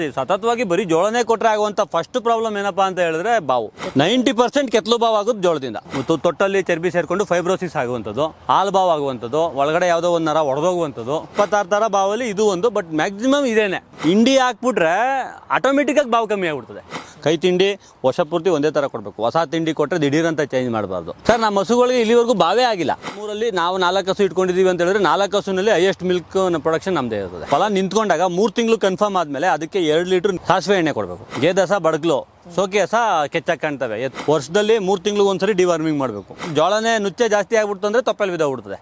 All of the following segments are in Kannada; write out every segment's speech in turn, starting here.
ಹೇಳಿದ್ರೆ ಸತತವಾಗಿ ಬರೀ ಜೋಳನೇ ಕೊಟ್ಟರೆ ಆಗುವಂಥ ಫಸ್ಟ್ ಪ್ರಾಬ್ಲಮ್ ಏನಪ್ಪ ಅಂತ ಹೇಳಿದ್ರೆ ಬಾವು. ನೈಂಟಿ ಪರ್ಸೆಂಟ್ ಕೆತ್ತಲು ಬಾವು ಆಗೋದು ಜೋಳದಿಂದ. ಮತ್ತು ತೊಟ್ಟಲ್ಲಿ ಚರ್ಬಿ ಸೇರಿಕೊಂಡು ಫೈಬ್ರೋಸಿಸ್ ಆಗುವಂಥದ್ದು, ಹಾಲು ಬಾವು ಆಗುವಂಥದ್ದು, ಒಳಗಡೆ ಯಾವುದೋ ಒಂದು ನರ ಒಡೆದೋಗುವಂಥದ್ದು. ಇಪ್ಪತ್ತಾರು ಥರ ಬಾವಲ್ಲಿ ಇದು ಒಂದು ಬಟ್ ಮ್ಯಾಕ್ಸಿಮಮ್ ಇದೇನೆ. ಇಂಡಿ ಹಾಕ್ಬಿಟ್ರೆ ಆಟೋಮೆಟಿಕಾಗಿ ಬಾವು ಕಮ್ಮಿ ಆಗ್ಬಿಡ್ತದೆ. ಕೈ ತಿಂಡಿ ವರ್ಷ ಪೂರ್ತಿ ಒಂದೇ ಥರ ಕೊಡಬೇಕು. ಹೊಸ ತಿಂಡಿ ಕೊಟ್ಟರೆ ದಿಢೀರಂತ ಚೇಂಜ್ ಮಾಡಬಾರ್ದು. ಸರ್, ನಮ್ಮ ಹಸುಗಳಿಗೆ ಇಲ್ಲಿವರೆಗೂ ಬಾವೇ ಆಗಿಲ್ಲ. ಮೂರಲ್ಲಿ ನಾವು ನಾಲ್ಕು ಹಸು ಇಟ್ಕೊಂಡಿದ್ದೀವಿ ಅಂತ ಹೇಳಿದ್ರೆ ನಾಲ್ಕು ಹಸುನಲ್ಲಿ ಹೈಯೆಸ್ಟ್ ಮಿಲ್ಕ್ ಪ್ರೊಡಕ್ಷನ್ ನಮ್ಮದೇ ಇರ್ತದೆ. ಫಲ ನಿಂತ್ಕೊಂಡಾಗ ಮೂರು ತಿಂಗಳು ಕನ್ಫರ್ಮ್ ಆದಮೇಲೆ ಅದಕ್ಕೆ ಎರಡು ಲೀಟ್ರ್ ಸಾಸಿವೆ ಎಣ್ಣೆ ಕೊಡಬೇಕು. ಗೇದಸ ಬಡಗ್ಲು ಸೋಕೆ ಹಸ ಕೆಚ್ಚಾಗಿ ಕಾಣ್ತವೆ. ವರ್ಷದಲ್ಲಿ ಮೂರು ತಿಂಗಳು ಒಂದ್ಸರಿ ಡಿವಾರ್ಮಿಂಗ್ ಮಾಡಬೇಕು. ಜೋಳನೇ ನುಚ್ಚೆ ಜಾಸ್ತಿ ಆಗ್ಬಿಡ್ತು ಅಂದರೆ ತೊಪ್ಪಲ್ಲಿ ಬಿದ್ದೋಗ್ಬಿಡ್ತದೆ.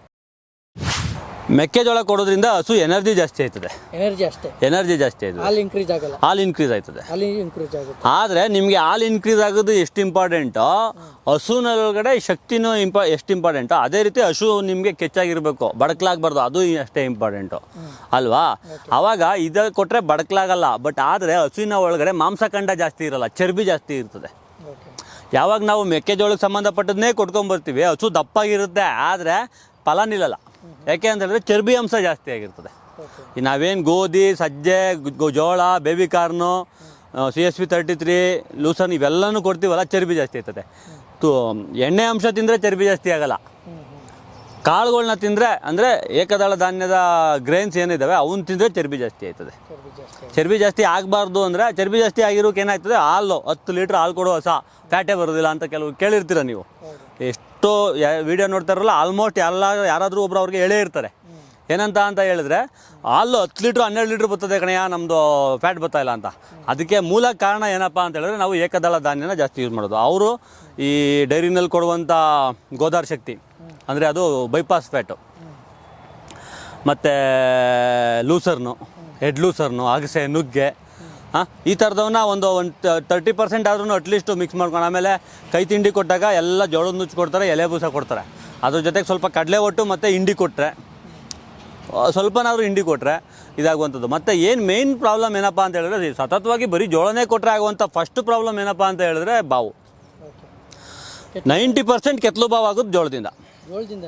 ಮೆಕ್ಕೆಜೋಳ ಕೊಡೋದ್ರಿಂದ ಹಸು ಎನರ್ಜಿ ಜಾಸ್ತಿ ಆಯ್ತದೆ. ಎನರ್ಜಿ ಅಷ್ಟೇ. ಎನರ್ಜಿ ಜಾಸ್ತಿ ಆಯ್ತದೆ. ಹಾಲು ಇನ್ಕ್ರೀಸ್ ಆಗಲ್ಲ. ಹಾಲು ಇನ್ಕ್ರೀಸ್ ಆಯ್ತದೆ. ಆದ್ರೆ ಇನ್ಕ್ರೀಸ್ ಆಗುತ್ತೆ. ಆದರೆ ನಿಮಗೆ ಹಾಲು ಇನ್ಕ್ರೀಸ್ ಆಗೋದು ಎಷ್ಟು ಇಂಪಾರ್ಟೆಂಟೋ ಹಸುನೊಳಗಡೆ ಶಕ್ತಿನೂ ಇಂಪ ಎಷ್ಟು ಇಂಪಾರ್ಟೆಂಟೋ ಅದೇ ರೀತಿ ಹಸು ನಿಮಗೆ ಕೆಚ್ಚಾಗಿರ್ಬೇಕು. ಬಡಕ್ಲಾಗ್ಬಾರ್ದು ಅದು ಅಷ್ಟೇ ಇಂಪಾರ್ಟೆಂಟು ಅಲ್ವಾ? ಅವಾಗ ಇದು ಕೊಟ್ಟರೆ ಬಡಕ್ಲಾಗಲ್ಲ. ಬಟ್ ಆದರೆ ಹಸುವಿನ ಒಳಗಡೆ ಮಾಂಸಖಂಡ ಜಾಸ್ತಿ ಇರಲ್ಲ ಚರ್ಬಿ ಜಾಸ್ತಿ ಇರ್ತದೆ. ಯಾವಾಗ ನಾವು ಮೆಕ್ಕೆಜೋಳಕ್ಕೆ ಸಂಬಂಧಪಟ್ಟದನ್ನೇ ಕೊಟ್ಕೊಂಬರ್ತೀವಿ ಹಸು ದಪ್ಪಾಗಿರುತ್ತೆ. ಆದರೆ ಫಲ ನಿಲ್ಲಲ್ಲ ಯಾಕೆ ಅಂತ ಹೇಳಿದ್ರೆ ಚರ್ಬಿ ಅಂಶ ಜಾಸ್ತಿ ಆಗಿರ್ತದೆ. ಈ ನಾವೇನು ಗೋಧಿ ಸಜ್ಜೆ ಜೋಳ baby corn C S P thirty three lucerne ಇವೆಲ್ಲನೂ ಕೊಡ್ತೀವಲ್ಲ ಚರ್ಬಿ ಜಾಸ್ತಿ ಆಯ್ತದೆ ತು ಎಣ್ಣೆ ಅಂಶ ತಿಂದರೆ ಚರ್ಬಿ ಜಾಸ್ತಿ ಆಗಲ್ಲ. ಕಾಳುಗಳನ್ನ ತಿಂದರೆ ಅಂದರೆ ಏಕದಳ ಧಾನ್ಯದ ಗ್ರೇನ್ಸ್ ಏನಿದ್ದಾವೆ ಅವನ್ನ ತಿಂದರೆ ಚರ್ಬಿ ಜಾಸ್ತಿ ಆಯ್ತದೆ. ಚರ್ಬಿ ಜಾಸ್ತಿ ಆಗ್ಬಾರ್ದು ಅಂದ್ರೆ ಚರ್ಬಿ ಜಾಸ್ತಿ ಆಗಿರೋಕೆ ಏನಾಯ್ತದೆ ಹಾಲು ಹತ್ತು ಲೀಟ್ರ್ ಹಾಲು ಕೊಡುವ ಹೊಸ ಫ್ಯಾಟೇ ಬರೋದಿಲ್ಲ ಅಂತ ಕೆಲವು ಕೇಳಿರ್ತೀರ ನೀವು. ಹೌದು. ಎಷ್ಟೋ ವಿಡಿಯೋ ನೋಡ್ತಾರಲ್ಲ ಆಲ್ಮೋಸ್ಟ್ ಎಲ್ಲ ಯಾರಾದರೂ ಒಬ್ರು ಅವ್ರಿಗೆ ಹೇಳೇ ಇರ್ತಾರೆ. ಏನಂತ ಅಂತ ಹೇಳಿದ್ರೆ, ಹಾಲು ಹತ್ತು ಲೀಟ್ರ್, ಹನ್ನೆರಡು ಲೀಟ್ರ್ ಬರ್ತದೆ ಕಣಯ್ಯ ನಮ್ಮದು ಫ್ಯಾಟ್ ಬರ್ತಾ ಇಲ್ಲ ಅಂತ. ಅದಕ್ಕೆ ಮೂಲ ಕಾರಣ ಏನಪ್ಪ ಅಂತ ಹೇಳಿದ್ರೆ, ನಾವು ಏಕದಳ ಧಾನ್ಯನ ಜಾಸ್ತಿ ಯೂಸ್ ಮಾಡೋದು. ಅವರು ಈ ಡೈರಿನಲ್ಲಿ ಕೊಡುವಂಥ ಗೋದಾರ್ ಶಕ್ತಿ, ಅಂದರೆ ಅದು ಬೈಪಾಸ್ ಫ್ಯಾಟು ಮತ್ತು ಲೂಸರ್ನು ಹೆಡ್ ಲೂಸರ್ನು ಅಗಸೆ ನುಗ್ಗೆ ಹಾಂ ಈ ಥರದವನ್ನ ಒಂದು ಒಂದು ತರ್ಟಿ ಪರ್ಸೆಂಟ್ ಆದ್ರೂ ಅಟ್ಲೀಸ್ಟು ಮಿಕ್ಸ್ ಮಾಡ್ಕೊಂಡು ಆಮೇಲೆ ಕೈ ತಿಂಡಿ ಕೊಟ್ಟಾಗ ಎಲ್ಲ ಜೋಳದ ನುಚ್ಚು ಕೊಡ್ತಾರೆ ಎಲೆ ಬೂಸ ಕೊಡ್ತಾರೆ. ಅದ್ರ ಜೊತೆಗೆ ಸ್ವಲ್ಪ ಕಡಲೆ ಒಟ್ಟು ಮತ್ತು ಹಿಂಡಿ ಕೊಟ್ಟರೆ ಸ್ವಲ್ಪನಾದರೂ ಹಿಂಡಿ ಕೊಟ್ಟರೆ ಇದಾಗುವಂಥದ್ದು. ಮತ್ತು ಏನು ಮೇಯ್ನ್ ಪ್ರಾಬ್ಲಮ್ ಏನಪ್ಪ ಅಂತ ಹೇಳಿದ್ರೆ ಸತತವಾಗಿ ಬರೀ ಜೋಳನೇ ಕೊಟ್ಟರೆ ಆಗುವಂಥ ಫಸ್ಟ್ ಪ್ರಾಬ್ಲಮ್ ಏನಪ್ಪ ಅಂತ ಹೇಳಿದ್ರೆ ಬಾವು. ನೈಂಟಿ ಪರ್ಸೆಂಟ್ ಕೆತ್ತಲು ಬಾವು ಆಗೋದು ಜೋಳದಿಂದ.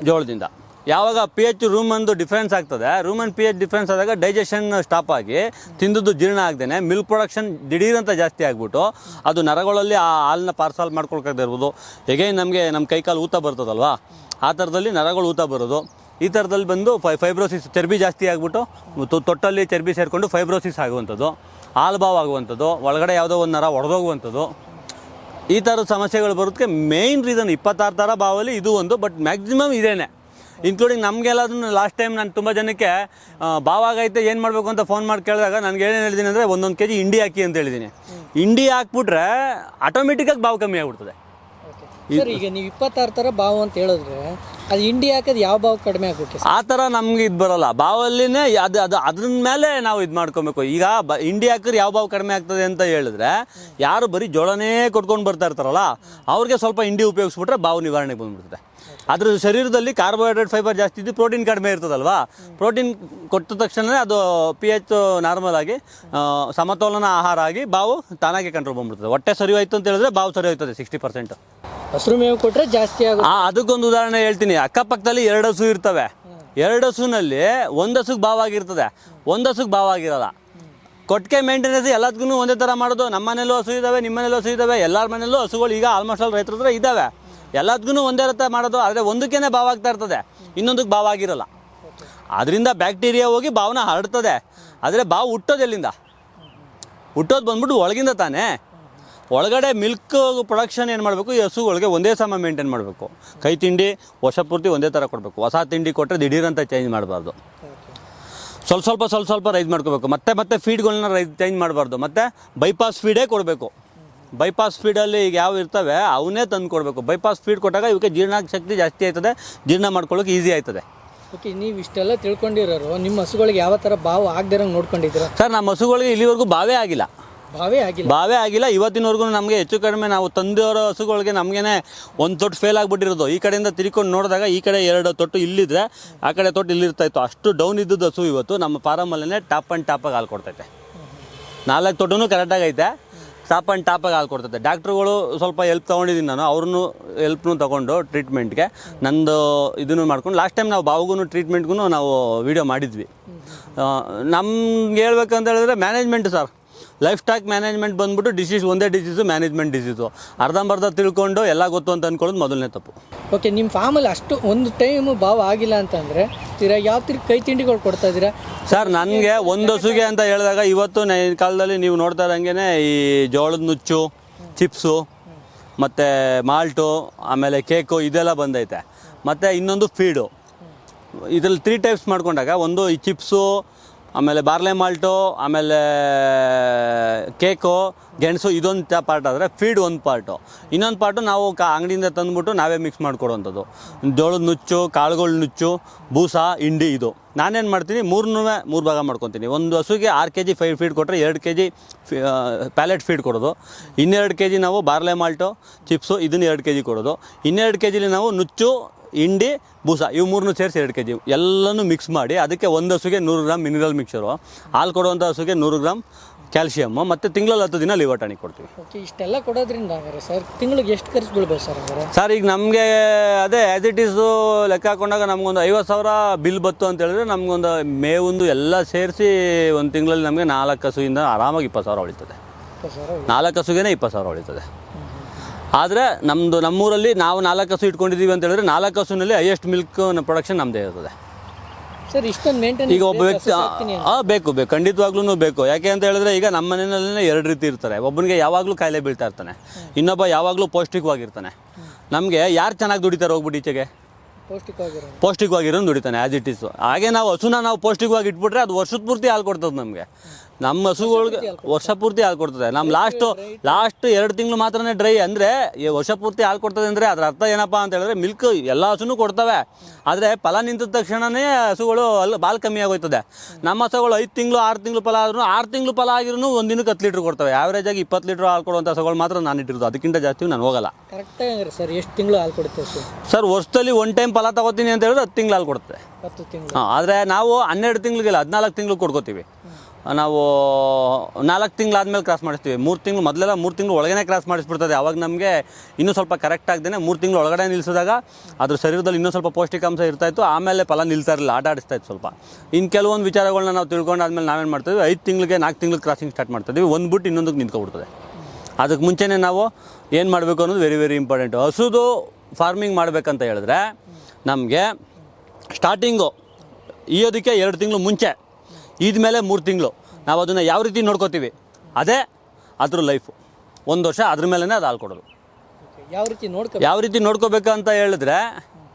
ಜೋಳದಿಂದ. ಯಾವಾಗ ಪಿ ಎಚ್ ರೂಮ್ ಅಂದು ಡಿಫ್ರೆನ್ಸ್ ಆಗ್ತದೆ rumen and P H difference ಆದಾಗ ಡೈಜೆಷನ್ ಸ್ಟಾಪ್ ಆಗಿ ತಿಂದದ್ದು ಜೀರ್ಣ ಆಗ್ದೇನೆ ಮಿಲ್ಕ್ ಪ್ರೊಡಕ್ಷನ್ ದಿಢೀರಂತ ಜಾಸ್ತಿ ಆಗಿಬಿಟ್ಟು ಅದು ನರಗಳಲ್ಲಿ ಆ ಹಾಲನ್ನ ಪಾರ್ಸಲ್ ಇರ್ಬೋದು. ಹೇಗೆ ನಮಗೆ ನಮ್ಮ ಕೈಕಾಲು ಊತ ಬರ್ತದಲ್ವಾ? ಆ ಥರದಲ್ಲಿ ನರಗಳು ಊತ ಬರೋದು. ಈ ಥರದಲ್ಲಿ ಬಂದು ಫೈ ಫೈಬ್ರೋಸಿಸ್ ಚರ್ಬಿ ಜಾಸ್ತಿ ಆಗಿಬಿಟ್ಟು ತೊಟ್ಟಲ್ಲಿ ಚರ್ಬಿ ಸೇರಿಕೊಂಡು ಫೈಬ್ರೋಸಿಸ್ ಆಗುವಂಥದ್ದು, ಹಾಲು ಭಾವ ಆಗುವಂಥದ್ದು, ಒಳಗಡೆ ಯಾವುದೋ ಒಂದು ನರ ಒಡೆದೋಗುವಂಥದ್ದು. ಈ ಥರದ ಸಮಸ್ಯೆಗಳು ಬರೋದಕ್ಕೆ ಮೇಯ್ನ್ ರೀಸನ್ ಇಪ್ಪತ್ತಾರು ಥರ ಬಾವಲ್ಲಿ ಇದು ಒಂದು ಬಟ್ ಮ್ಯಾಕ್ಸಿಮಮ್ ಇದೇನೆ. ಇನ್ಕ್ಲೂಡಿಂಗ್ ನಮಗೆಲ್ಲದನ್ನು ಲಾಸ್ಟ್ ಟೈಮ್ ನಾನು ತುಂಬ ಜನಕ್ಕೆ ಭಾವಾಗೈತೆ ಬಾವಾಗೈತೆ ಏನು ಮಾಡಬೇಕು ಅಂತ ಫೋನ್ ಮಾಡಿ ಕೇಳಿದಾಗ ನನಗೆ ಏನೇನು ಹೇಳಿದ್ದೀನಿ ಅಂದರೆ ಒಂದೊಂದು ಕೆ ಜಿ ಇಂಡಿ ಹಾಕಿ ಅಂತ ಹೇಳಿದ್ದೀನಿ ಇಂಡಿ ಹಾಕ್ಬಿಟ್ರೆ ಆಟೋಮೆಟಿಕ್ಕಾಗಿ ಬಾವು ಕಮ್ಮಿ ಆಗ್ಬಿಡ್ತದೆ. ಈಗ ನೀವು ಇಪ್ಪತ್ತಾರು ಥರ ಬಾವು ಅಂತ ಹೇಳಿದ್ರೆ ಅದು ಇಂಡಿ ಹಾಕೋದು ಯಾವ ಬಾವು ಕಡಿಮೆ ಆಗುತ್ತೆ ಆ ಥರ ನಮ್ಗೆ ಇದು ಬರಲ್ಲ. ಬಾವಲ್ಲಿನೇ ಅದು ಅದು ಅದ್ರ ಮೇಲೆ ನಾವು ಇದು ಮಾಡ್ಕೊಬೇಕು. ಈಗ ಬ ಇಂಡಿ ಹಾಕಿದ್ರೆ ಯಾವ ಬಾವು ಕಡಿಮೆ ಆಗ್ತದೆ ಅಂತ ಹೇಳಿದ್ರೆ ಯಾರು ಬರೀ ಜೋಳನೇ ಕೊಟ್ಕೊಂಡು ಬರ್ತಾ ಇರ್ತಾರಲ್ಲ ಅವ್ರಿಗೆ ಸ್ವಲ್ಪ ಇಂಡಿ ಉಪಯೋಗಿಸ್ಬಿಟ್ರೆ ಬಾವು ನಿವಾರಣೆಗೆ ಬಂದ್ಬಿಡ್ತದೆ. ಅದ್ರ ಶರೀರದಲ್ಲಿ ಕಾರ್ಬೋಹೈಡ್ರೇಟ್ ಫೈಬರ್ ಜಾಸ್ತಿ ಇದ್ದು ಪ್ರೋಟೀನ್ ಕಡಿಮೆ ಇರ್ತದಲ್ವಾ? ಪ್ರೋಟೀನ್ ಕೊಟ್ಟ ತಕ್ಷಣ ಅದು ಪಿ ಎಚ್ ನಾರ್ಮಲ್ ಆಗಿ ಸಮತೋಲನ ಆಹಾರ ಆಗಿ ಬಾವು ತಾನಾಗೆ ಕಂಟ್ರೋಲ್ ಬಂದ್ಬಿಡ್ತದೆ. ಹೊಟ್ಟೆ ಸರಿ ಹೋಯ್ತು ಅಂತ ಹೇಳಿದ್ರೆ ಬಾವು ಸರಿ ಹೋಯ್ತದೆ ಸಿಕ್ಸ್ಟಿ ಪರ್ಸೆಂಟ್ ಹಸಿರು ಮೇವು ಕೊಟ್ಟರೆ ಜಾಸ್ತಿ ಆಗುತ್ತೆ. ಆ ಅದಕ್ಕೊಂದು ಉದಾಹರಣೆ ಹೇಳ್ತೀನಿ. ಅಕ್ಕಪಕ್ಕದಲ್ಲಿ ಎರಡು ಹಸು ಇರ್ತವೆ. ಎರಡು ಹಸುನಲ್ಲಿ ಒಂದು ಹಸುಗೆ ಬಾವಾಗಿರ್ತದೆ. ಒಂದು ಹಸುಗೆ ಬಾವಾಗಿರಲ್ಲ. ಕೊಟ್ಟಿಗೆ ಮೇಂಟೆನೆನ್ಸ್ ಎಲ್ಲದಕ್ಕೂ ಒಂದೇ ಥರ ಮಾಡೋದು. ನಮ್ಮ ಮನೇಲೂ ಹಸು ಇದ್ದಾವೆ ನಿಮ್ಮ ಮನೇಲೂ ಹಸು ಇದ್ದಾವೆ ಎಲ್ಲರ ಮನೇಲೂ ಹಸುಗಳು ಈಗ ಆಲ್ಮೋಸ್ಟ್ ಆಲ್ ರೈತರ ಹತ್ರ ಇದ್ದಾವೆ ಎಲ್ಲದಕ್ಕೂ ಒಂದೇ ರೀತಿ ಮಾಡೋದು, ಆದರೆ ಒಂದಕ್ಕೇನೆ ಆಗ್ತಾ ಇರ್ತದೆ. ಇನ್ನೊಂದಕ್ಕೆ ಭಾವ ಆಗಿರಲ್ಲ. ಅದರಿಂದ ಬ್ಯಾಕ್ಟೀರಿಯಾ ಹೋಗಿ ಭಾವನ ಹರಡ್ತದೆ. ಆದರೆ ಬಾವು ಹುಟ್ಟೋದು ಎಲ್ಲಿಂದ? ಹುಟ್ಟೋದು ಬಂದ್ಬಿಟ್ಟು ಒಳಗಿಂದ ತಾನೇ. ಒಳಗಡೆ ಮಿಲ್ಕ್ ಪ್ರೊಡಕ್ಷನ್ ಏನು ಮಾಡಬೇಕು? ಈ ಹಸುಗಳಿಗೆ ಒಂದೇ ಸಮ ಮೇಂಟೈನ್ ಮಾಡಬೇಕು. ಕೈ ತಿಂಡಿ ವರ್ಷ ಪೂರ್ತಿ ಒಂದೇ ಥರ ಕೊಡಬೇಕು. ಹೊಸ ತಿಂಡಿ ಕೊಟ್ಟರೆ ದಿಢೀರಂತ ಚೇಂಜ್ ಮಾಡಬಾರ್ದು. ಸ್ವಲ್ಪ ಸ್ವಲ್ಪ ಸ್ವಲ್ಪ ಸ್ವಲ್ಪ ರೈಸ್ ಮಾಡ್ಕೋಬೇಕು. ಮತ್ತೆ ಮತ್ತೆ ಫೀಡ್ಗಳನ್ನ ರೈಸ್ ಚೇಂಜ್ ಮಾಡಬಾರ್ದು. ಮತ್ತು ಬೈಪಾಸ್ ಫೀಡೇ ಕೊಡಬೇಕು. ಬೈಪಾಸ್ ಸ್ಪೀಡಲ್ಲಿ ಈಗ ಯಾವ ಇರ್ತವೆ ಅವನ್ನೇ ತಂದು ಕೊಡಬೇಕು. ಬೈಪಾಸ್ ಫೀಡ್ ಕೊಟ್ಟಾಗ ಇವಕ್ಕೆ ಜೀರ್ಣ ಶಕ್ತಿ ಜಾಸ್ತಿ ಆಯ್ತದೆ ಜೀರ್ಣ ಮಾಡ್ಕೊಳ್ಳೋಕೆ ಈಸಿ ಆಯ್ತದೆ. ಓಕೆ ನೀವು ಇಷ್ಟೆಲ್ಲ ತಿಳ್ಕೊಂಡಿರೋರು ನಿಮ್ಮ ಹಸುಗಳಿಗೆ ಯಾವ ಥರ ಬಾವು ಆಗದಿರಂಗೆ ನೋಡ್ಕೊಂಡಿದ್ದೀರಾ? ಸರ್ ನಮ್ಮ ಹಸುಗಳಿಗೆ ಇಲ್ಲಿವರೆಗೂ ಬಾವೇ ಆಗಿಲ್ಲ. ಬಾವೇ ಆಗಿಲ್ಲ? ಬಾವೇ ಆಗಿಲ್ಲ. ಇವತ್ತಿನವರೆಗೂ ನಮಗೆ ಹೆಚ್ಚು ಕಡಿಮೆ ನಾವು ತಂದೆಯವರ ಹಸುಗಳಿಗೆ ನಮಗೇನೆ ಒಂದು ತೊಟ್ಟು ಫೇಲ್ ಆಗಿಬಿಟ್ಟಿರೋದು. ಈ ಕಡೆಯಿಂದ ತಿರ್ಕೊಂಡು ನೋಡಿದಾಗ ಈ ಕಡೆ ಎರಡು ತೊಟ್ಟು ಇಲ್ಲಿದ್ರೆ ಆ ಕಡೆ ತೊಟ್ಟು ಇಲ್ಲಿರ್ತಾ ಇತ್ತು. ಅಷ್ಟು ಡೌನ್ ಇದ್ದದ್ದು ಹಸು ಇವತ್ತು ನಮ್ಮ ಫಾರಮಲ್ಲೇ ಟಾಪ್ ಆ್ಯಂಡ್ ಟಾಪಾಗಿ ಹಾಲು ಕೊಡ್ತೈತೆ. ನಾಲ್ಕು ತೊಟ್ಟು ಕರೆಕ್ಟಾಗಿ ಐತೆ ಟಾಪ್ ಆ್ಯಂಡ್ ಟಾಪಾಗಿ ಹಾಲು ಕೊಡ್ತದೆ. ಡಾಕ್ಟ್ರುಗಳು ಸ್ವಲ್ಪ ಹೆಲ್ಪ್ ತೊಗೊಂಡಿದ್ದೀನಿ ನಾನು. ಅವ್ರನ್ನೂ ಎಲ್ಪ್ನು ತೊಗೊಂಡು ಟ್ರೀಟ್ಮೆಂಟ್ಗೆ ನಂದು ಇದನ್ನು ಮಾಡ್ಕೊಂಡು ಲಾಸ್ಟ್ ಟೈಮ್ ನಾವು ಬಾವುಗೂ ಟ್ರೀಟ್ಮೆಂಟ್ಗೂ ನಾವು ವೀಡಿಯೋ ಮಾಡಿದ್ವಿ. ನಮ್ಗೆ ಹೇಳ್ಬೇಕಂತ ಹೇಳಿದ್ರೆ management sir livestock management ಬಂದ್ಬಿಟ್ಟು ಡಿಸೀಸ್ ಒಂದೇ ಡಿಸೀಸು ಮ್ಯಾನೇಜ್ಮೆಂಟ್ ಡಿಸೀಸು ಅರ್ಧಂಬರ್ಧ ತಿಳ್ಕೊಂಡು ಎಲ್ಲ ಗೊತ್ತು ಅಂತ ಅಂದ್ಕೊಳ್ಳೋದು ಮೊದಲನೇ ತಪ್ಪು. ಓಕೆ ನಿಮ್ಮ ಫಾರ್ಮಲ್ಲಿ ಅಷ್ಟು ಒಂದು ಟೈಮು ಭಾವ ಆಗಿಲ್ಲ ಅಂತಂದರೆ ತೀರಾ ಯಾವ ತಿರ್ ಕೈ ತಿಂಡಿಗಳು ಕೊಡ್ತಾ ಇದ್ದೀರಾ? ಸರ್ ನನಗೆ ಒಂದು ಹಸುಗೆ ಅಂತ ಹೇಳಿದಾಗ ಇವತ್ತು ನ- ಈ ಕಾಲದಲ್ಲಿ ನೀವು ನೋಡ್ತಾ ಇರೋಂಗೇ ಈ ಜೋಳದ ನುಚ್ಚು ಚಿಪ್ಸು ಮತ್ತು ಮಾಲ್ಟು ಆಮೇಲೆ ಕೇಕು ಇದೆಲ್ಲ ಬಂದೈತೆ. ಮತ್ತು ಇನ್ನೊಂದು ಫೀಡು ಇದ್ರಲ್ಲಿ ತ್ರೀ ಟೈಪ್ಸ್ ಮಾಡ್ಕೊಂಡಾಗ ಒಂದು ಈ ಚಿಪ್ಸು ಆಮೇಲೆ ಬಾರ್ಲೆ ಮಾಲ್ಟು, ಆಮೇಲೆ, ಕೇಕು, ಗೆಣಸು ಇದೊಂದು ಪಾರ್ಟ್ ಆದರೆ ಫೀಡ್ ಒಂದು ಪಾರ್ಟು ಇನ್ನೊಂದು ಪಾರ್ಟು ನಾವು ಕಾ ಅಂಗಡಿಯಿಂದ ತಂದುಬಿಟ್ಟು ನಾವೇ ಮಿಕ್ಸ್ ಮಾಡಿಕೊಡುವಂಥದ್ದು ಜೋಳದ ನುಚ್ಚು, ಕಾಳುಗಳ ನುಚ್ಚು, ಬೂಸ ಇಂಡಿ ಇದು. ನಾನೇನು ಮಾಡ್ತೀನಿ ಮೂರನ್ನೂ ಮೂರು ಭಾಗ ಮಾಡ್ಕೊತೀನಿ. ಒಂದು ಹಸುಗೆ ಆರು ಕೆ ಜಿ ಫೈವ್ ಫೀಡ್ ಕೊಟ್ಟರೆ ಎರಡು ಕೆ ಜಿ ಪ್ಯಾಲೆಟ್ ಫೀಡ್ ಕೊಡೋದು. ಇನ್ನೆರಡು ಕೆ ಜಿ ನಾವು ಬಾರ್ಲೆ ಮಾಲ್ಟು, ಚಿಪ್ಸು, ಇದನ್ನು ಎರಡು ಕೆ ಜಿ ಕೊಡೋದು. ಇನ್ನೆರಡು ಕೆ ಜಿಲಿ ನಾವು ನುಚ್ಚು ಇಂಡಿ ಬೂಸ ಇವು ಮೂರನ್ನು ಸೇರಿಸಿ ಎರಡು ಕೆ ಜಿ ಎಲ್ಲನೂ ಮಿಕ್ಸ್ ಮಾಡಿ ಅದಕ್ಕೆ ಒಂದು ಹಸುಗೆ ನೂರು ಗ್ರಾಮ್ ಮಿನರಲ್ ಮಿಕ್ಸರು ಹಾಲು ಕೊಡುವಂಥ ಹಸುಗೆ ನೂರು ಗ್ರಾಮ್ ಕ್ಯಾಲ್ಸಿಯಮ್ಮು ಮತ್ತು ತಿಂಗಳಲ್ಲಿ ಹತ್ತು ದಿನ ಲಿವರ್ ಟಾನಿಕ್ ಕೊಡ್ತೀವಿ. ಓಕೆ ಇಷ್ಟೆಲ್ಲ ಕೊಡೋದ್ರಿಂದ ಸರ್ ತಿಂಗಳಿಗೆ ಎಷ್ಟು ಖರ್ಚು ಬೀಳ್ಬೋದು ಸರ್ ಸರ್ ಈಗ ನಮಗೆ ಅದೇ ಆ್ಯಸ್ ಇಟ್ ಈಸು ಲೆಕ್ಕ ಹಾಕೊಂಡಾಗ ನಮಗೊಂದು ಐವತ್ತು ಸಾವಿರ ಬಿಲ್ ಬತ್ತು ಅಂತ ಹೇಳಿದ್ರೆ ನಮಗೊಂದು ಮೇವೊಂದು ಎಲ್ಲ ಸೇರಿಸಿ ಒಂದು ತಿಂಗಳಲ್ಲಿ ನಮಗೆ ನಾಲ್ಕು ಹಸುವಿಂದ ಆರಾಮಾಗಿ ಇಪ್ಪತ್ತು ಸಾವಿರ ಉಳಿತದೆ. ನಾಲ್ಕು ಹಸುಗೇನೆ ಇಪ್ಪತ್ತು ಸಾವಿರ ಉಳಿತದೆ. ಆದರೆ ನಮ್ಮದು ನಮ್ಮೂರಲ್ಲಿ ನಾವು ನಾಲ್ಕು ಹಸು ಇಟ್ಕೊಂಡಿದ್ದೀವಿ ಅಂತ ಹೇಳಿದ್ರೆ ನಾಲ್ಕು ಹಸುವಿನಲ್ಲಿ ಹೈಯೆಸ್ಟ್ ಮಿಲ್ಕ್ ಪ್ರೊಡಕ್ಷನ್ ನಮ್ಮದೇ ಇರ್ತದೆ. ಸರ್ ಇಷ್ಟೊಂದು ಮೇಂಟೈನ್ ಈಗ ಒಬ್ಬ ವ್ಯಕ್ತಿ ಹಾಂ ಬೇಕು ಬೇಕು ಖಂಡಿತವಾಗ್ಲೂ ಬೇಕು. ಯಾಕೆ ಅಂತ ಹೇಳಿದ್ರೆ ಈಗ ನಮ್ಮ ಮನೆಯಲ್ಲೇ ಎರಡು ರೀತಿ ಇರ್ತಾರೆ. ಒಬ್ಬನಿಗೆ ಯಾವಾಗಲೂ ಕಾಯಿಲೆ ಬೀಳ್ತಾ ಇರ್ತಾನೆ. ಇನ್ನೊಬ್ಬ ಯಾವಾಗಲೂ ಪೌಷ್ಟಿಕವಾಗಿರ್ತಾನೆ. ನಮಗೆ ಯಾರು ಚೆನ್ನಾಗಿ ದುಡಿತಾರೆ ಹೋಗ್ಬಿಟ್ಟು ಈಚೆಗೆ? ಪೌಷ್ಟಿಕವಾಗಿರೋ ಪೌಷ್ಟಿಕವಾಗಿರೋನು ದುಡಿತಾನೆ ಆ್ಯಸ್ ಇಟ್ ಇಸ್ ಹಾಗೆ ನಾವು ಹಸುನ ನಾವು ಪೌಷ್ಟಿಕವಾಗಿ ಇಟ್ಬಿಟ್ರೆ ಅದು ವರ್ಷದ ಪೂರ್ತಿ ಹಾಲು ಕೊಡ್ತದೆ ನಮಗೆ. ನಮ್ಮ ಹಸುಗಳಿಗೆ ವರ್ಷ ಪೂರ್ತಿ ಹಾಲು ಕೊಡ್ತದೆ. ನಮ್ಮ ಲಾಸ್ಟು ಲಾಸ್ಟ್ ಎರಡು ತಿಂಗಳು ಮಾತ್ರನೇ ಡ್ರೈ ಅಂದರೆ ಈ ವರ್ಷ ಪೂರ್ತಿ ಹಾಲು ಕೊಡ್ತದೆ ಅಂದರೆ ಅದರ ಅರ್ಥ ಏನಪ್ಪ ಅಂತ ಹೇಳಿದ್ರೆ ಮಿಲ್ಕ್ ಎಲ್ಲ ಹಸುನೂ ಕೊಡ್ತವೆ. ಆದರೆ ಫಲ ನಿಂತ ತಕ್ಷಣವೇ ಹಸುಗಳು ಅಲ್ಲಿ ಬಾಲ್ ಕಮ್ಮಿ ಆಗೋಯ್ತದೆ. ನಮ್ಮ ಹಸುಗಳು ಐದು ತಿಂಗಳು ಆರು ತಿಂಗಳು ಫಲ ಆದ್ರೂ ಆರು ತಿಂಗಳು ಫಲ ಆಗಿರೂ ಒಂದು ದಿನಕ್ಕೆ ಹತ್ತು ಲೀಟ್ರ್ ಕೊಡ್ತವೆ. ಆವ್ರೇಜ್ ಆಗಿ ಇಪ್ಪತ್ತು ಲೀಟ್ರ್ ಹಾಲು ಕೊಡುವಂಥ ಹಸುಗಳು ಮಾತ್ರ ನಾನು ಇಟ್ಟಿರೋದು. ಅದಕ್ಕಿಂತ ಜಾಸ್ತಿ ನಾನು ಹೋಗಲ್ಲ. ಕರೆಕ್ಟಾಗಿ ಸರ್ ಎಷ್ಟು ತಿಂಗಳು ಹಾಲು ಕೊಡುತ್ತೆ ಸರ್ ಸರ್ ವರ್ಷದಲ್ಲಿ ಒನ್ ಟೈಮ್ ಫಲ ತಗೋತೀನಿ ಅಂತ ಹೇಳಿದ್ರೆ ಹತ್ತು ತಿಂಗಳು ಹಾಲು ಕೊಡುತ್ತೆ. ಹತ್ತು ತಿಂಗಳು. ಹಾಂ ಆದರೆ ನಾವು ಹನ್ನೆರಡು ತಿಂಗಳಿಗೆಲ್ಲ ಹದಿನಾಲ್ಕು ತಿಂಗಳು ಕೊಡ್ಕೋತೀವಿ. ನಾವು ನಾಲ್ಕು ತಿಂಗಳು ತಿಂಗಳಾದ್ಮೇಲೆ ಕ್ರಾಸ್ ಮಾಡಿಸ್ತೀವಿ. ಮೂರು ತಿಂಗಳು ಮೊದಲೆಲ್ಲ ಮೂರು ತಿಂಗಳು ಒಳಗೇ ಕ್ರಾಸ್ ಮಾಡಿಸ್ಬಿಡ್ತದೆ. ಅವಾಗ ನಮಗೆ ಇನ್ನೂ ಸ್ವಲ್ಪ ಕರೆಕ್ಟ್ ಆಗದೇ ಮೂರು ತಿಂಗಳು ಒಳಗಡೆ ನಿಲ್ಲಿಸಿದಾಗ ಅದ್ರ ಶರೀರದಲ್ಲಿ ಇನ್ನೂ ಸ್ವಲ್ಪ ಪೌಷ್ಟಿಕಾಂಶ ಇರ್ತಾಯಿತ್ತು ಆಮೇಲೆ ಫಲ ನಿಲ್ತಾ ಇರಲಿಲ್ಲ. ಆಟ ಆಡಿಸ್ತಾ ಇತ್ತು ಸ್ವಲ್ಪ. ಇನ್ನು ಕೆಲವೊಂದು ವಿಚಾರಗಳನ್ನ ನಾವು ತಿಳ್ಕೊಂಡಾದ್ಮೇಲೆ ನಾವೇನು ಮಾಡ್ತೀವಿ? ಐದು ತಿಂಗಳಿಗೆ ನಾಲ್ಕು ತಿಂಗಳು ಕ್ರಾಸಿಂಗ್ ಸ್ಟಾರ್ಟ್ ಮಾಡ್ತಿದ್ವಿ ಒಂದು ಬಿಟ್ಟು ಇನ್ನೊಂದಕ್ಕೆ ನಿಂತ್ಕೊಬಿಡ್ತದೆ. ಅದಕ್ಕೆ ಮುಂಚೆನೇ ನಾವು ಏನು ಮಾಡಬೇಕು ಅನ್ನೋದು ವೆರಿ ವೆರಿ ಇಂಪಾರ್ಟೆಂಟು ಹಸುದು ಫಾರ್ಮಿಂಗ್ ಮಾಡಬೇಕಂತ ಹೇಳಿದ್ರೆ ನಮಗೆ ಸ್ಟಾರ್ಟಿಂಗು ಈಯೋದಕ್ಕೆ ಎರಡು ತಿಂಗಳು ಮುಂಚೆ ಇದ್ಮೇಲೆ ಮೂರು ತಿಂಗಳು. ನಾವು ಅದನ್ನು ಯಾವ ರೀತಿ ನೋಡ್ಕೋತೀವಿ? ಅದೇ ಅದ್ರ ಲೈಫು ಒಂದು ವರ್ಷ ಅದ್ರ ಮೇಲೇ ಅದು ಹಾಲು ಕೊಡೋದು. ಯಾವ ರೀತಿ ನೋಡ್ಕೊ ಯಾವ ರೀತಿ ನೋಡ್ಕೋಬೇಕು ಅಂತ ಹೇಳಿದ್ರೆ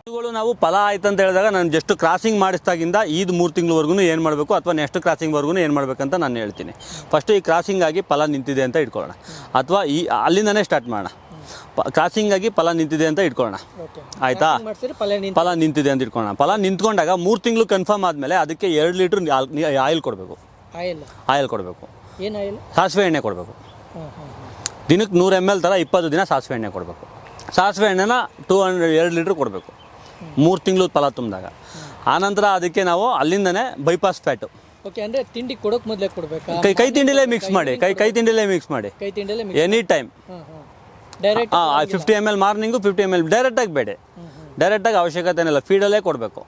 ಇವುಗಳು ನಾವು ಫಲ ಆಯ್ತು ಅಂತ ಹೇಳಿದಾಗ ನಾನು ಜಸ್ಟ್ ಕ್ರಾಸಿಂಗ್ ಮಾಡಿಸ್ದಾಗಿಂದ ಈದ್ ಮೂರು ತಿಂಗಳವರೆಗೂ ಏನು ಮಾಡಬೇಕು ಅಥವಾ ನೆಕ್ಸ್ಟ್ ಕ್ರಾಸಿಂಗ್ವರೆಗೂ ಏನು ಮಾಡಬೇಕಂತ ನಾನು ಹೇಳ್ತೀನಿ. ಫಸ್ಟು ಈ ಕ್ರಾಸಿಂಗ್ ಆಗಿ ಫಲ ನಿಂತಿದೆ ಅಂತ ಇಟ್ಕೊಳ್ಳೋಣ. ಅಥವಾ ಈ ಅಲ್ಲಿಂದನೇ ಸ್ಟಾರ್ಟ್ ಮಾಡೋಣ. ಕ್ರಾಸಿಂಗ್ ಆಗಿ ಫಲ ನಿಂತಿದೆ ಅಂತ ಇಟ್ಕೊಳ್ಳೋಣ. ಆಯ್ತಾ? ಫಲ ನಿಂತಿದೆ. ಅಂತ ಇಟ್ಕೊಳ್ಳೋಣ. ಫಲ ನಿಂತ್ಕೊಂಡಾಗ ಮೂರು ತಿಂಗಳು ಕನ್ಫರ್ಮ್ ಆದಮೇಲೆ ಅದಕ್ಕೆ ಎರಡು ಲೀಟ್ರ್ ಆಯಿಲ್ ಕೊಡಬೇಕು. ಆಯಿಲ್. ಆಯಿಲ್ ಕೊಡಬೇಕು. ಸಾಸಿವೆ ಎಣ್ಣೆ ಕೊಡಬೇಕು. ದಿನಕ್ಕೆ ನೂರು ಎಂ ಎಲ್ ಥರ ಇಪ್ಪತ್ತು ದಿನ ಸಾಸಿವೆ ಎಣ್ಣೆ ಕೊಡಬೇಕು. ಸಾಸಿವೆ ಎಣ್ಣೆನ ಟೂ ಹಂಡ್ರೆಡ್ ಎರಡು ಲೀಟ್ರ್ ಕೊಡಬೇಕು. ಮೂರು ತಿಂಗಳು ಫಲ ತುಂಬಿದಾಗ. ಆನಂತರ ಅದಕ್ಕೆ ನಾವು ಅಲ್ಲಿಂದನೇ ಬೈಪಾಸ್ ಫ್ಯಾಟು ಓಕೆ ಅಂದರೆ ತಿಂಡಿ ಕೊಡೋಕೆ ಮೊದಲೇ ಕೊಡಬೇಕಾ? ಕೈ ಕೈ ತಿಂಡಿಲೇ ಮಿಕ್ಸ್ ಮಾಡಿ. ಕೈ ಕೈ ತಿಂಡಿಲೇ ಮಿಕ್ಸ್ ಮಾಡಿ. ಕೈ any time direct fifty M L morning fifty M L ಡೈರೆಕ್ಟಾಗಿ ಬೇಡ. ಡೈರೆಕ್ಟಾಗಿ ಅವಶ್ಯಕತೆ ಏನಿಲ್ಲ ಫೀಡಲ್ಲೇ ಕೊಡಬೇಕು.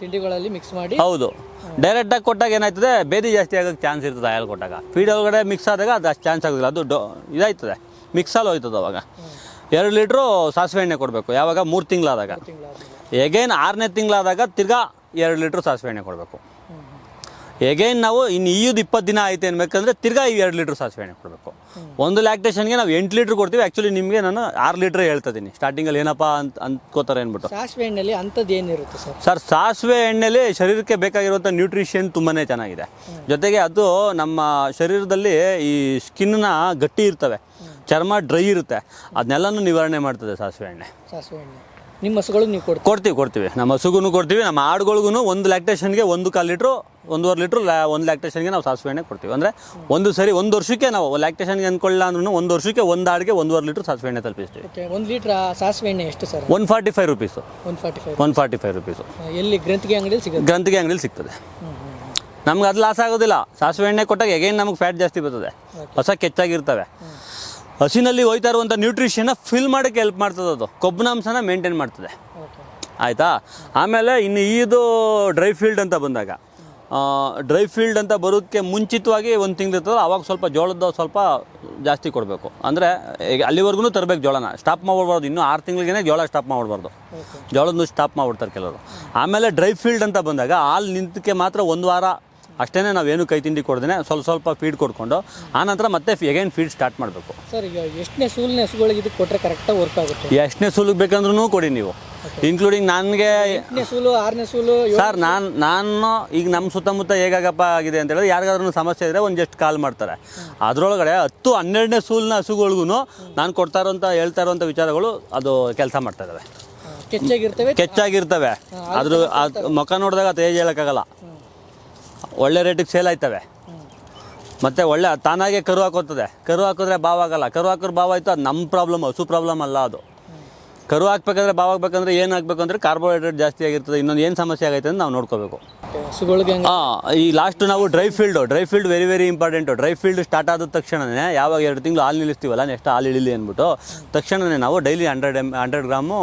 ತಿಂಡಿಗಳಲ್ಲಿ ಮಿಕ್ಸ್ ಮಾಡಿ. ಹೌದು. ಡೈರೆಕ್ಟಾಗಿ ಕೊಟ್ಟಾಗ ಏನಾಯ್ತದೆ ಬೇದಿ ಜಾಸ್ತಿ ಆಗೋಕ್ಕೆ ಚಾನ್ಸ್ ಇರ್ತದೆ ಆಯಲ್ ಕೊಟ್ಟಾಗ. ಫೀಡ್ ಒಳಗಡೆ ಮಿಕ್ಸ್ ಆದಾಗ ಅದು ಅಷ್ಟು ಚಾನ್ಸ್ ಆಗೋದಿಲ್ಲ ಅದು ಡೊ ಇದಾಯ್ತದೆ. ಮಿಕ್ಸಲ್ಲಿ ಹೋಯ್ತದೆ ಅವಾಗ. ಎರಡು ಲೀಟ್ರು ಸಾಸಿವೆ ಎಣ್ಣೆ ಕೊಡಬೇಕು ಯಾವಾಗ? ಮೂರು ತಿಂಗಳಾದಾಗ. ಎಗೇನ್ ಆರನೇ ತಿಂಗಳಾದಾಗ ತಿರ್ಗಾ ಎರಡು ಲೀಟ್ರ್ ಸಾಸಿವೆ ಎಣ್ಣೆ ಕೊಡಬೇಕು. ಎಗೈನ್ ನಾವು ಇನ್ನು ಈದ್ ಇಪ್ಪತ್ತು ದಿನ ಆಯ್ತು ಅನ್ಬೇಕಂದ್ರೆ ತಿರ್ಗಾ ಈ ಎರಡು ಲೀಟ್ರ್ ಸಾಸಿವೆ ಎಣ್ಣೆ ಕೊಡಬೇಕು. ಒಂದು ಲ್ಯಾಕ್ಟೇಷನ್ಗೆ ನಾವು ಎಂಟು ಲೀಟ್ರ್ ಕೊಡ್ತೀವಿ. ಆ್ಯಕ್ಚುಲಿ ನಿಮಗೆ ನಾನು ಆರು ಲೀಟ್ರ್ ಹೇಳ್ತಿದ್ದೀನಿ ಸ್ಟಾರ್ಟಿಂಗಲ್ಲಿ ಏನಪ್ಪ ಅಂತ ಅಂದ್ಕೋತಾರೆ ಅಂದ್ಬಿಟ್ಟು. ಸಾಸಿವೆ ಎಣ್ಣೆಲಿ ಅಂಥದ್ದು ಏನಿರುತ್ತೆ ಸರ್? ಸರ್ ಸಾಸಿವೆ ಎಣ್ಣೆಲಿ ಶರೀರಕ್ಕೆ ಬೇಕಾಗಿರುವಂಥ ನ್ಯೂಟ್ರಿಷನ್ ತುಂಬಾ ಚೆನ್ನಾಗಿದೆ. ಜೊತೆಗೆ ಅದು ನಮ್ಮ ಶರೀರದಲ್ಲಿ ಈ ಸ್ಕಿನ್ನ ಗಟ್ಟಿ ಇರ್ತವೆ. ಚರ್ಮ ಡ್ರೈ ಇರುತ್ತೆ. ಅದನ್ನೆಲ್ಲನೂ ನಿವಾರಣೆ ಮಾಡ್ತದೆ ಸಾಸಿವೆ ಎಣ್ಣೆ ಸಾಸಿವೆ ಎಣ್ಣೆ ನಿಮ್ಮ ಹಸುಗಳಿಗೆ ನೀವು ಕೊಡ್ತೀವಿ ಕೊಡ್ತೀವಿ ಕೊಡ್ತೀವಿ. ನಮ್ಮ ಹಸುಗೂ ಕೊಡ್ತೀವಿ ನಮ್ಮ ಆಡುಗಳಿಗೂ ಒಂದು ಲ್ಯಾಕ್ಟೇಷನ್ಗೆ ಒಂದು ಕಾಲು ಲೀಟ್ರು ಒಂದೂವರೆ ಲೀಟ್ರು ಲ್ಯಾ ಒಂದು ಲ್ಯಾಕ್ಟೇಷನ್ಗೆ ನಾವು ಸಾಸಿವೆ ಎಣ್ಣೆ ಕೊಡ್ತೀವಿ. ಅಂದರೆ ಒಂದು ಸರಿ ಒಂದು ವರ್ಷಕ್ಕೆ ನಾವು ಲ್ಯಾಕ್ಟೇಷನ್ಗೆ ಅಂದ್ಕೊಳ್ಳ ಅಂದ್ರೂ ಒಂದು ವರ್ಷಕ್ಕೆ ಒಂದು ಆಡಿಗೆ ಒಂದೂವರೆ ಲೀಟ್ರ್ ಸಾಸಿವೆ ಎಣ್ಣೆ ತಲುಪಿಸ್ತೀವಿ. ಓಕೆ ಒಂದು ಲೀಟ್ರ್ ಸಾಸಿವೆ ಎಣ್ಣೆ ಎಷ್ಟು sir? One forty five rupees one forty five one forty five rupees ಎಲ್ಲಿ ಗ್ರಂಥಿಗೆ ಅಂಗಡಿಯಲ್ಲಿ ಸಿಗುತ್ತೆ? ಗ್ರಂಥಿಗೆ ಅಂಗಡಿಯಲ್ಲಿ ಸಿಗ್ತದೆ. ನಮ್ಗೆ ಅದು ಲಾಸ್ ಆಗೋದಿಲ್ಲ. ಸಾಸಿವೆ ಎಣ್ಣೆ ಕೊಟ್ಟಾಗ ಎಗೈನ್ ನಮಗೆ ಫ್ಯಾಟ್ ಜಾಸ್ತಿ ಬರ್ತದೆ. ಹೊಸ ಕೆಚ್ಚಾಗಿರ್ತವೆ. ಹಸಿನಲ್ಲಿ ಹೋಯ್ತಾ ಇರುವಂಥ ನ್ಯೂಟ್ರಿಷನ್ನ ಫಿಲ್ ಮಾಡೋಕ್ಕೆ ಹೆಲ್ಪ್ ಮಾಡ್ತದೆ ಅದು. ಕೊಬ್ಬಿನಾಂಶನ ಮೇಂಟೈನ್ ಮಾಡ್ತದೆ. ಆಯಿತಾ? ಆಮೇಲೆ ಇನ್ನು ಇದು ಡ್ರೈ ಫೀಲ್ಡ್ ಅಂತ ಬಂದಾಗ. ಡ್ರೈ ಫೀಲ್ಡ್ ಅಂತ ಬರೋದಕ್ಕೆ ಮುಂಚಿತವಾಗಿ ಒಂದು ತಿಂಗಳು ಇರ್ತದೆ ಅವಾಗ ಸ್ವಲ್ಪ ಜೋಳದ ಸ್ವಲ್ಪ ಜಾಸ್ತಿ ಕೊಡಬೇಕು. ಅಂದರೆ ಈಗ ಅಲ್ಲಿವರೆಗೂ ತರಬೇಕು ಜೋಳನ. ಸ್ಟಾಪ್ ಮಾಡ್ಬಾರ್ದು. ಇನ್ನೂ ಆರು ತಿಂಗಳಿಗೇ ಜೋಳ ಸ್ಟಾಪ್ ಮಾಡ್ಬಾರ್ದು. ಜೋಳದ್ದು ಜೋಳದ ಸ್ಟಾಪ್ ಮಾಡಿಬಿಡ್ತಾರೆ ಕೆಲವರು. ಆಮೇಲೆ ಡ್ರೈ ಫೀಲ್ಡ್ ಅಂತ ಬಂದಾಗ ಹಾಲು ನಿಂತಕ್ಕೆ ಮಾತ್ರ ಒಂದು ವಾರ ಅಷ್ಟೇ ನಾವೇನು ಕೈ ತಿಂಡಿ ಕೊಡ್ದೇನೆ ಸ್ವಲ್ಪ ಸ್ವಲ್ಪ ಫೀಡ್ ಕೊಡ್ಕೊಂಡು ಆನಂತರ ಮತ್ತೆ ಎಗೈನ್ ಫೀಡ್ ಸ್ಟಾರ್ಟ್ ಮಾಡಬೇಕು. ಸರ್ ಈಗ ಎಷ್ಟನೇ ಸೂಲಿನ ಹಸುಗಳಿಗೆ ಇದು ಕೊಟ್ಟರೆ ಕರೆಕ್ಟಾಗಿ ವರ್ಕ್ ಆಗುತ್ತೆ? ಎಷ್ಟನೇ ಸೂಲಿಗೆ ಬೇಕಂದ್ರೂ ಕೊಡಿ ನೀವು. ಇನ್ಕ್ಲೂಡಿಂಗ್ ನನಗೆ ಎಂಟನೇ ಸೂಲು ಆರನೇ ಸೂಲು ಸರ್ ನಾನು ನಾನು ಈಗ ನಮ್ಮ ಸುತ್ತಮುತ್ತ ಹೇಗಾಗಪ್ಪ ಆಗಿದೆ ಅಂತ ಹೇಳಿದ್ರೆ ಯಾರಿಗಾದ್ರೂ ಸಮಸ್ಯೆ ಇದ್ದರೆ ಒಂದು ಜಸ್ಟ್ ಕಾಲ್ ಮಾಡ್ತಾರೆ. ಅದರೊಳಗಡೆ ಹತ್ತು ಹನ್ನೆರಡನೇ ಸೂಲಿನ ಹಸುಗಳಿಗೂ ನಾನು ಕೊಡ್ತಾ ಇರೋಂಥ ಹೇಳ್ತಾ ಇರೋಂಥ ವಿಚಾರಗಳು ಅದು ಕೆಲಸ ಮಾಡ್ತಾ ಇದ್ದಾವೆ ಕೆಚ್ಚಾಗಿರ್ತವೆ? ಕೆಚ್ಚಾಗಿರ್ತವೆ. ಅದ್ರ ಅದ್ ಮುಖ ನೋಡಿದಾಗ ತೇಜ್ ಹೇಳೋಕ್ಕಾಗಲ್ಲ. ಒಳ್ಳೆ ರೇಟಿಗೆ ಸೇಲ್ ಆಯ್ತವೆ. ಮತ್ತು ಒಳ್ಳೆ ತಾನಾಗೆ ಕರು ಹಾಕೋತದೆ. ಕರು ಹಾಕಿದ್ರೆ ಬಾವ್ ಆಗಲ್ಲ. ಕರು ಹಾಕಿದ್ರೆ ಬಾವ್ ಆಯ್ತು ಅದು ನಮ್ಮ ಪ್ರಾಬ್ಲಮ್ ಹಸು ಪ್ರಾಬ್ಲಮ್ ಅಲ್ಲ ಅದು. ಕರು ಹಾಕ್ಬೇಕಂದ್ರೆ ಬಾವ್ ಆಗ್ಬೇಕಂದ್ರೆ ಏನು ಹಾಕ್ಬೇಕು ಅಂದರೆ ಕಾರ್ಬೋಹೈಡ್ರೇಟ್ ಜಾಸ್ತಿ ಆಗಿರ್ತದೆ ಇನ್ನೊಂದು ಏನು ಸಮಸ್ಯೆ ಆಗೈತೆ ಅಂತ ನಾವು ನೋಡ್ಕೋಬೇಕು. ಹಾಂ ಈ ಲಾಸ್ಟ್ ನಾವು dry field dry field very very important dry field start ಆದ ತಕ್ಷಣವೇ ಯಾವಾಗ ಎರಡು ತಿಂಗಳು ಹಾಲು ನಿಲ್ಲಿಸ್ತೀವಲ್ಲ ನೆಕ್ಸ್ಟ್ ಹಾಲು ಇಳಿಲಿ ಅಂದ್ಬಿಟ್ಟು ತಕ್ಷಣವೇ ನಾವು daily hundred M hundred gram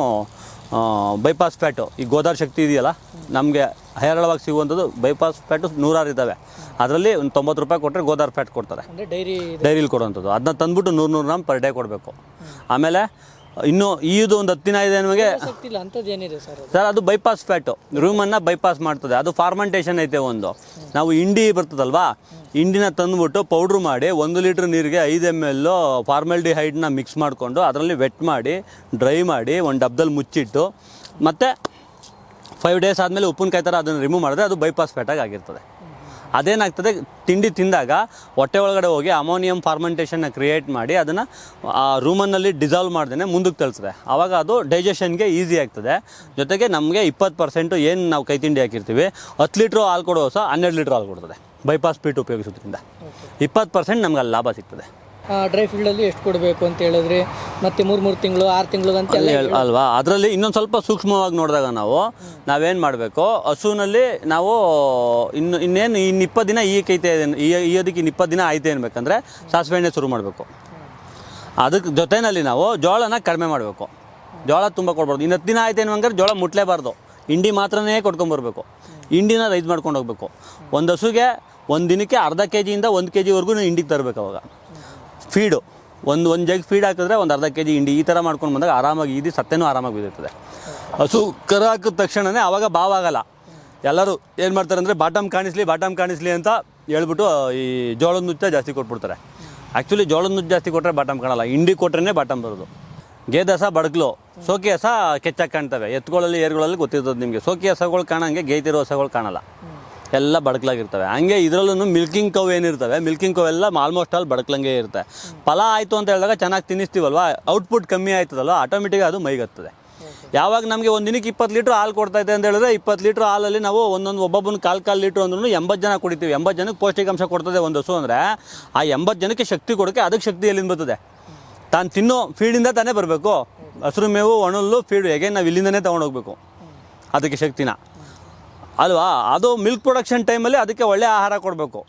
bypass fat ಈ ಗೋದಾರ್ ಶಕ್ತಿ ಇದೆಯಲ್ಲ ನಮಗೆ ಹೇರಳವಾಗಿ ಸಿಗುವಂಥದ್ದು ಬೈಪಾಸ್ ಫ್ಯಾಟು ನೂರಾರು ಇದ್ದಾವೆ. ಅದರಲ್ಲಿ ಒಂದು ತೊಂಬತ್ತು ರೂಪಾಯಿ ಕೊಟ್ಟರೆ ಗೋದಾರ್ ಫ್ಯಾಟ್ ಕೊಡ್ತಾರೆ. ಡೈರಿ ಡೈರಿಲಿ ಕೊಡುವಂಥದ್ದು. ಅದನ್ನ ತಂದ್ಬಿಟ್ಟು ನೂರು ನೂರು ಗ್ರಾಮ್ ಪರ್ ಡೇ ಕೊಡಬೇಕು. ಆಮೇಲೆ ಇನ್ನು ಈದು ಒಂದು ಹತ್ತಿನ ಇದೆ ನಮಗೆ. ಸರ್ ಅದು? ಸರ್ ಅದು ಬೈಪಾಸ್ ಫ್ಯಾಟು ರೂಮನ್ನು ಬೈಪಾಸ್ ಮಾಡ್ತದೆ. ಅದು ಫಾರ್ಮೆಂಟೇಷನ್ ಐತೆ ಒಂದು. ನಾವು ಇಂಡಿ ಬರ್ತದಲ್ವಾ? ಇಂಡಿನ ತಂದುಬಿಟ್ಟು ಪೌಡ್ರ್ ಮಾಡಿ ಒಂದು ಲೀಟ್ರ್ ನೀರಿಗೆ ಐದು ಎಂ ಎಲ್ ಫಾರ್ಮಲ್ಡಿಹೈಡ್ನ ಮಿಕ್ಸ್ ಮಾಡಿಕೊಂಡು ಅದರಲ್ಲಿ ವೆಟ್ ಮಾಡಿ ಡ್ರೈ ಮಾಡಿ ಒಂದು ಡಬ್ದಲ್ಲಿ ಮುಚ್ಚಿಟ್ಟು ಮತ್ತು ಫೈವ್ ಡೇಸ್ ಆದಮೇಲೆ ಉಪ್ಪಿನಕಾಯಿ ಥರ ಅದನ್ನು ರಿಮೂವ್ ಮಾಡಿದ್ರೆ ಅದು ಬೈಪಾಸ್ ಫ್ಯಾಟಾಗಿ ಆಗಿರ್ತದೆ. ಅದೇನಾಗ್ತದೆ, ತಿಂಡಿ ತಿಂದಾಗ ಹೊಟ್ಟೆ ಒಳಗಡೆ ಹೋಗಿ ಅಮೋನಿಯಂ ಫಾರ್ಮೆಂಟೇಷನ್ನ ಕ್ರಿಯೇಟ್ ಮಾಡಿ ಅದನ್ನು, ಆ ರೂಮನ್ನಲ್ಲಿ ಡಿಸಾಲ್ವ್ ಮಾಡ್ದೇ ಮುಂದಕ್ಕೆ ತಳಿಸಿದೆ. ಆವಾಗ ಅದು ಡೈಜೆಷನ್ಗೆ ಈಸಿ ಆಗ್ತದೆ. ಜೊತೆಗೆ ನಮಗೆ ಇಪ್ಪತ್ತು ಪರ್ಸೆಂಟು ಏನು ನಾವು ಕೈ ತಿಂಡಿ ಹಾಕಿರ್ತೀವಿ, ಹತ್ತು ಲೀಟ್ರ್ ಹಾಲು ಕೊಡೋ ಸಹ ಹನ್ನೆರಡು ಲೀಟ್ರ್ ಹಾಲು ಕೊಡ್ತದೆ. ಬೈಪಾಸ್ ಪೀಟ್ ಉಪಯೋಗಿಸೋದ್ರಿಂದ. ಇಪ್ಪತ್ತು ಪರ್ಸೆಂಟ್ ನಮ್ಗೆ ಅಲ್ಲಿ ಲಾಭ ಸಿಗ್ತದೆ. ಡ್ರೈ ಫೀಲ್ಡಲ್ಲಿ ಎಷ್ಟು ಕೊಡಬೇಕು ಅಂತ ಹೇಳಿದ್ರಿ? ಮತ್ತೆ ಮೂರು ಮೂರು ತಿಂಗಳು ಆರು ತಿಂಗಳು ಅಂತ ಎಲ್ಲ ಹೇಳ- ಅಲ್ವಾ? ಅದರಲ್ಲಿ ಇನ್ನೊಂದು ಸ್ವಲ್ಪ ಸೂಕ್ಷ್ಮವಾಗಿ ನೋಡಿದಾಗ ನಾವು ನಾವೇನು ಮಾಡಬೇಕು? ಹಸುವಿನಲ್ಲಿ ನಾವು ಇನ್ನು ಇನ್ನೇನು ಇನ್ನು ಇಪ್ಪತ್ತು ದಿನ ಈ ಕೈತೆ ಈ ಈಯೋದಕ್ಕೆ ಇನ್ನು ಇಪ್ಪತ್ತು ದಿನ ಆಯ್ತು ಅನ್ಬೇಕಂದ್ರೆ ಸಾಸಿವೆ ಎಣ್ಣೆ ಶುರು ಮಾಡಬೇಕು. ಅದಕ್ಕೆ ಜೊತೆಯಲ್ಲಿ ನಾವು ಜೋಳನ ಕಡಿಮೆ ಮಾಡಬೇಕು. ಜೋಳ ತುಂಬ ಕೊಡ್ಬಾರ್ದು. ಇನ್ನು ಹತ್ತು ದಿನ ಆಯ್ತು ಅನ್ನುವಂಗಾರೆ ಜೋಳ ಮುಟ್ಲೇಬಾರ್ದು. ಹಿಂಡಿ ಮಾತ್ರನೇ ಕೊಡ್ಕೊಂಬರ್ಬೇಕು. ಹಿಂಡಿನ ರೈಸ್ ಮಾಡ್ಕೊಂಡು ಹೋಗ್ಬೇಕು. ಒಂದು ಹಸುಗೆ ಒಂದು ದಿನಕ್ಕೆ ಅರ್ಧ ಕೆ ಜಿಯಿಂದ ಒಂದು ಕೆ ಜಿವರೆಗೂ ಹಿಂಡಿಗೆ ತರಬೇಕು ಅವಾಗ. ಫೀಡು ಒಂದು ಒಂದು ಜಗ್ ಫೀಡ್ ಹಾಕಿದ್ರೆ ಒಂದು ಅರ್ಧ ಕೆ ಜಿ ಹಿಂಡಿ ಈ ಥರ ಮಾಡ್ಕೊಂಡು ಬಂದಾಗ ಆರಾಮಾಗಿ ಇದು ಸತ್ತೆನೂ ಆರಾಮಾಗಿ ಬಿದ್ದಿರ್ತದೆ. ಹಸು ಕರ ಹಾಕಿದ ತಕ್ಷಣವೇ ಆವಾಗ ಬಾವಾಗಲ್ಲ ಎಲ್ಲರೂ ಏನು ಮಾಡ್ತಾರೆ ಅಂದರೆ ಬಾಟಮ್ ಕಾಣಿಸ್ಲಿ ಬಾಟಮ್ ಕಾಣಿಸ್ಲಿ ಅಂತ ಹೇಳ್ಬಿಟ್ಟು, ಈ ಜೋಳದ ನುಚ್ಚ ಜಾಸ್ತಿ ಕೊಟ್ಬಿಡ್ತಾರೆ. ಆ್ಯಕ್ಚುಲಿ ಜೋಳದ ನುಚ್ಚ ಜಾಸ್ತಿ ಕೊಟ್ಟರೆ ಬಾಟಮ್ ಕಾಣಲ್ಲ. ಹಿಂಡಿ ಕೊಟ್ರೇ ಬಾಟಮ್ ಬರೋದು. ಗೇದ ಹಸ ಬಡಗ್ಲು ಸೋಕಿ ಹಸ ಕೆಚ್ಚಾಗಿ ಕಾಣ್ತವೆ. ಎತ್ತುಗಳಲ್ಲಿ ಏರುಗಳಲ್ಲಿ ಗೊತ್ತಿರ್ತದೆ ನಿಮಗೆ. ಸೋಕಿ ಹಸಗಳು ಕಾಣಂಗೆ ಗೇತಿರೋ ಹಸಗಳು ಕಾಣಲ್ಲ. ಎಲ್ಲ ಬಡಕ್ಲಾಗಿರ್ತವೆ. ಹಂಗೆ ಇದರಲ್ಲೂ ಮಿಲ್ಕಿಂಗ್ ಕವ್ ಏನಿರ್ತವೆ ಮಿಲ್ಕಿಂಗ್ ಕವ್ ಎಲ್ಲ ಆಲ್ಮೋಸ್ಟ್ ಆಲ್ ಬಡಕ್ಲಂಗೆ ಇರುತ್ತೆ. ಫಲ ಆಯಿತು ಅಂತ ಹೇಳಿದಾಗ ಚೆನ್ನಾಗಿ ತಿನ್ನಿಸ್ತೀವಲ್ವ? ಔಟ್ಪುಟ್ ಕಮ್ಮಿ ಆಯ್ತದಲ್ವ? ಆಟೋಮೆಟಿಕ್ ಅದು ಮೈಗತ್ತದೆ. ಯಾವಾಗ ನಮಗೆ ಒಂದು ದಿನಕ್ಕೆ ಇಪ್ಪತ್ತು ಲೀಟ್ರ್ ಹಾಲು ಕೊಡ್ತಾ ಇದೆ ಅಂತ ಹೇಳಿದ್ರೆ ಇಪ್ಪತ್ತು ಲೀಟ್ರ್ ಹಾಲಲ್ಲಿ ನಾವು ಒಂದೊಂದು ಒಬ್ಬೊಬ್ಬನ ಕಾಲು ಕಾಲು ಲೀಟ್ರ್ ಅಂದ್ರೂ ಎಂಬತ್ತು ಜನ ಕುಡಿತೀವಿ. ಎಂಬತ್ತು ಜನಕ್ಕೆ ಪೌಷ್ಟಿಕಾಂಶ ಕೊಡ್ತದೆ ಒಂದು ಹಸು ಅಂದರೆ ಆ ಎಂಬತ್ತು ಜನಕ್ಕೆ ಶಕ್ತಿ ಕೊಡೋಕ್ಕೆ ಅದಕ್ಕೆ ಶಕ್ತಿ ಎಲ್ಲಿಂದ ಬರ್ತದೆ? ತಾನು ತಿನ್ನೋ ಫೀಡಿಂದ ತಾನೇ ಬರಬೇಕು. ಹಸಿರು ಮೇವು ಒಣಲ್ಲು ಫೀಡು ಹೇಗೆ ನಾವು ಇಲ್ಲಿಂದನೇ ತೊಗೊಂಡೋಗ್ಬೇಕು ಅದಕ್ಕೆ ಶಕ್ತಿನ. ಅಲ್ವಾ? ಅದು ಮಿಲ್ಕ್ ಪ್ರೊಡಕ್ಷನ್ ಟೈಮಲ್ಲಿ ಅದಕ್ಕೆ ಒಳ್ಳೆ ಆಹಾರ ಕೊಡಬೇಕು.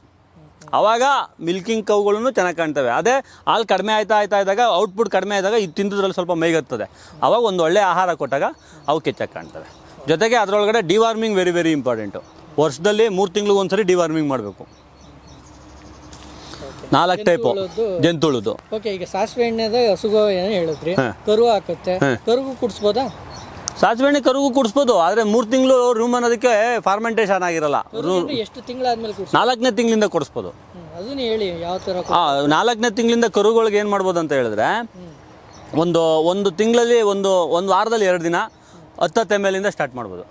ಆವಾಗ ಮಿಲ್ಕಿಂಗ್ ಕೌಗಳನ್ನು ಚೆನ್ನಾಗಿ ಕಾಣ್ತವೆ. ಅದೇ ಹಾಲು ಕಡಿಮೆ ಆಯ್ತಾ ಆಯ್ತಾ ಇದ್ದಾಗ ಔಟ್ಪುಟ್ ಕಡಿಮೆ ಆದಾಗ ಇದು ತಿಂದಿದ್ರಲ್ಲಿ ಸ್ವಲ್ಪ ಮೈಗತ್ತದೆ. ಆವಾಗ ಒಂದು ಒಳ್ಳೆ ಆಹಾರ ಕೊಟ್ಟಾಗ ಅವು ಕೆಚ್ಚಾಗಿ ಕಾಣ್ತವೆ. ಜೊತೆಗೆ ಅದರೊಳಗಡೆ ಡಿವಾರ್ಮಿಂಗ್ ವೆರಿ ವೆರಿ ಇಂಪಾರ್ಟೆಂಟು ವರ್ಷದಲ್ಲಿ ಮೂರು ತಿಂಗಳಿಗೆ ಒಂದ್ಸರಿ ಡಿವಾರ್ಮಿಂಗ್ ಮಾಡಬೇಕು. ನಾಲ್ಕು ಟೈಪ್ ಜಂತುಳುದು ಓಕೆ ಈಗ ಸಾಸಿವೆ ಎಣ್ಣೆ ಹಸುಗೋ ಏನೋ ಹೇಳಿದ್ರಿ ಕರು ಹಾಕುತ್ತೆ. ಕರುಗೂ ಕುಡಿಸ್ಬೋದಾ? ಸಾಸಿವೆ ಎಣ್ಣೆ ಕರುಗೂ ಕುಡಿಸ್ಬೋದು ಆದರೆ ಮೂರು ತಿಂಗಳು ರೂಮ್ ಅನ್ನೋದಕ್ಕೆ ಫಾರ್ಮೆಂಟೇಷನ್ ಆಗಿರಲ್ಲ. ಎಷ್ಟು ತಿಂಗಳಾದ್ಮೇಲೆ ನಾಲ್ಕನೇ ತಿಂಗಳಿಂದ ಕೊಡಿಸ್ಬೋದು. ಅದನ್ನ ಹೇಳಿ ಯಾವ ಥರ ನಾಲ್ಕನೇ ತಿಂಗಳಿಂದ ಕರುಗಳಿಗೆ ಏನು ಮಾಡ್ಬೋದು ಅಂತ ಹೇಳಿದ್ರೆ ಒಂದು ಒಂದು ತಿಂಗಳಲ್ಲಿ ಒಂದು ಒಂದು ವಾರದಲ್ಲಿ ಎರಡು ದಿನ ಹತ್ತತ್ತು ಎಂ ಇಂದ ಸ್ಟಾರ್ಟ್ ಮಾಡ್ಬೋದು.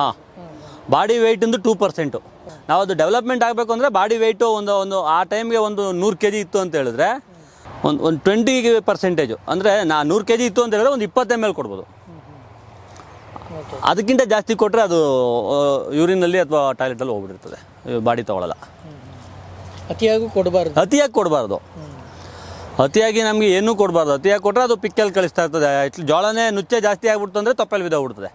ಹಾ. ಬಾಡಿ ವೆಯ್ಟಿಂದು ಟೂ ಪರ್ಸೆಂಟು ನಾವು ಅದು ಡೆವಲಪ್ಮೆಂಟ್ ಆಗಬೇಕು ಅಂದರೆ ಬಾಡಿ ವೆಯ್ಟು ಒಂದು ಒಂದು ಆ ಟೈಮ್ಗೆ ಒಂದು ನೂರು ಕೆ ಜಿ ಇತ್ತು ಅಂತ ಹೇಳಿದ್ರೆ ಒಂದು ಒಂದು ಟ್ವೆಂಟಿ ಪರ್ಸೆಂಟೇಜು ಅಂದರೆ ನಾ ನೂರು ಕೆ ಜಿ ಇತ್ತು ಅಂತ ಹೇಳಿದ್ರೆ ಒಂದು ಇಪ್ಪತ್ತು ಎಂ ಎಲ್ ಕೊಡ್ಬೋದು. ಅದಕ್ಕಿಂತ ಜಾಸ್ತಿ ಕೊಟ್ಟರೆ ಅದು ಯೂರಿನಲ್ಲಿ ಅಥವಾ ಟಾಯ್ಲೆಟಲ್ಲಿ ಹೋಗ್ಬಿಟ್ಟಿರ್ತದೆ. ಬಾಡಿ ತಗೊಳ್ಳಲ್ಲ ಅತಿಯಾಗಿ ಕೊಡಬಾರ್ದು. ಅತಿಯಾಗಿ ಕೊಡಬಾರ್ದು. ಅತಿಯಾಗಿ ನಮಗೆ ಏನೂ ಕೊಡಬಾರ್ದು. ಅತಿಯಾಗಿ ಕೊಟ್ಟರೆ ಅದು ಪಿಕ್ಕಲ್ಲಿ ಕಳಿಸ್ತಾ ಇರ್ತದೆ. ಜೋಳನೇ ನುಚ್ಚೆ ಜಾಸ್ತಿ ಆಗ್ಬಿಡ್ತು ಅಂದರೆ ತಪ್ಪಲ್ಲಿ ಬಿದ್ದೋಗ್ಬಿಡ್ತದೆ.